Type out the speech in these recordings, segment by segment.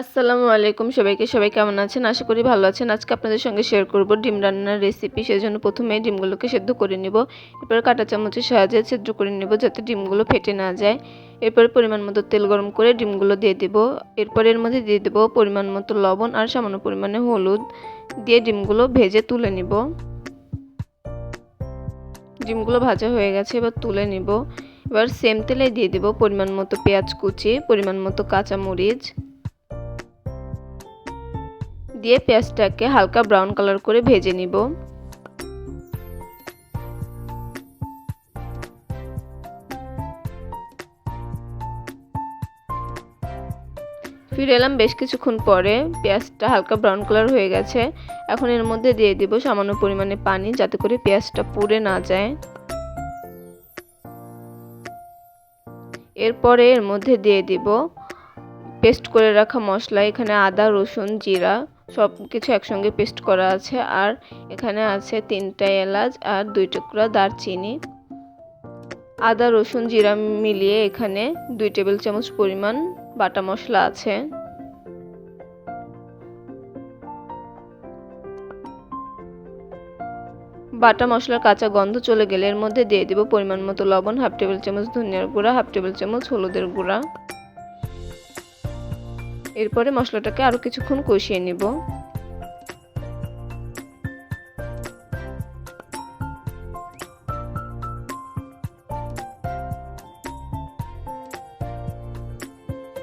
আসসালামু আলাইকুম সবাইকে। সবাই কেমন আছেন? আশা করি ভালো আছেন। আজকে আপনাদের সঙ্গে শেয়ার করব ডিম রান্নার রেসিপি সেজন্য প্রথমে ডিমগুলোকে সেদ্ধ করে নিব। এরপর কাঁটা চামচের সাহায্যে সেদ্ধ করে নিব যাতে ডিমগুলো ফেটে না যায়। এরপরে পরিমাণ মতো তেল গরম করে ডিমগুলো দিয়ে দেব। এরপর এর মধ্যে দিয়ে দেব পরিমাণ মতো লবণ আর সামান্য পরিমাণে হলুদ দিয়ে ডিমগুলো ভেজে তুলে নিব। ডিমগুলো ভাজা হয়ে গেছে, এবার তুলে নিব। এবার সেম তেলে দিয়ে দেব পরিমাণ মতো পেঁয়াজ কুচি, পরিমাণ মতো কাঁচা মরিচ দিয়ে পেঁয়াজটাকে হালকা ব্রাউন কালার করে ভেজে নিব। ফিরে এলাম বেশ কিছুক্ষণ পরে। পেঁয়াজটা হালকা ব্রাউন কালার হয়ে গেছে। এখন এর মধ্যে দিয়ে দিব সামান্য পরিমাণে পানি যাতে করে পেঁয়াজটা পুড়ে না যায়। এরপরে এর মধ্যে দিয়ে দিব পেস্ট করে রাখা মশলা, এখানে আদা, রসুন, জিরা সব কিছু একসঙ্গে পেস্ট করা আছে আর এখানে আছে তিনটা এলাচ আর দুই টুকরা দারচিনি। আদা, রসুন, জিরা মিলিয়ে এখানে দুই টেবিল চামচ পরিমাণ বাটা মশলা আছে। বাটা মশলার কাঁচা গন্ধ চলে গেলে এর মধ্যে দিয়ে দেব পরিমাণ মতো লবণ, হাফ টেবিল চামচ ধনিয়ার গুঁড়া, হাফ টেবিল চামচ হলুদের গুঁড়া। এরপরে মশলাটাকে আরও কিছুক্ষণ কষিয়ে নিব।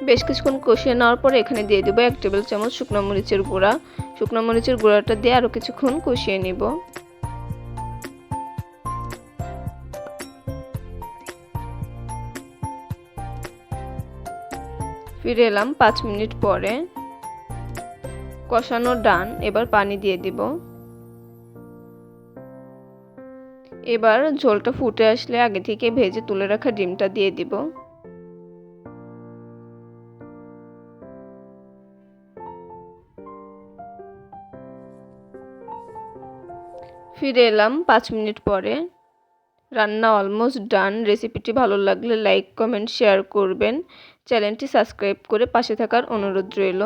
বেশ কিছুক্ষণ কষিয়ে নেওয়ার পরে এখানে দিয়ে দেবো এক টেবিল চামচ শুকনো মরিচের গুঁড়া। শুকনো মরিচের গুঁড়াটা দিয়ে আরও কিছুক্ষণ কষিয়ে নিব। ফিরে এলাম পাঁচ মিনিট পরে। কষানো ডান, এবার পানি দিয়ে দিব। এবার ঝোলটা ফুটে আসলে আগে থেকে ভেজে তুলে রাখা ডিমটা দিয়ে দিব। ফিরে এলাম পাঁচ মিনিট পরে। রান্না অলমোস্ট ডান রেসিপিটি ভালো লাগলে লাইক কমেন্ট শেয়ার করবেন। চ্যানেলটি সাবস্ক্রাইব করে পাশে থাকার অনুরোধ রইল।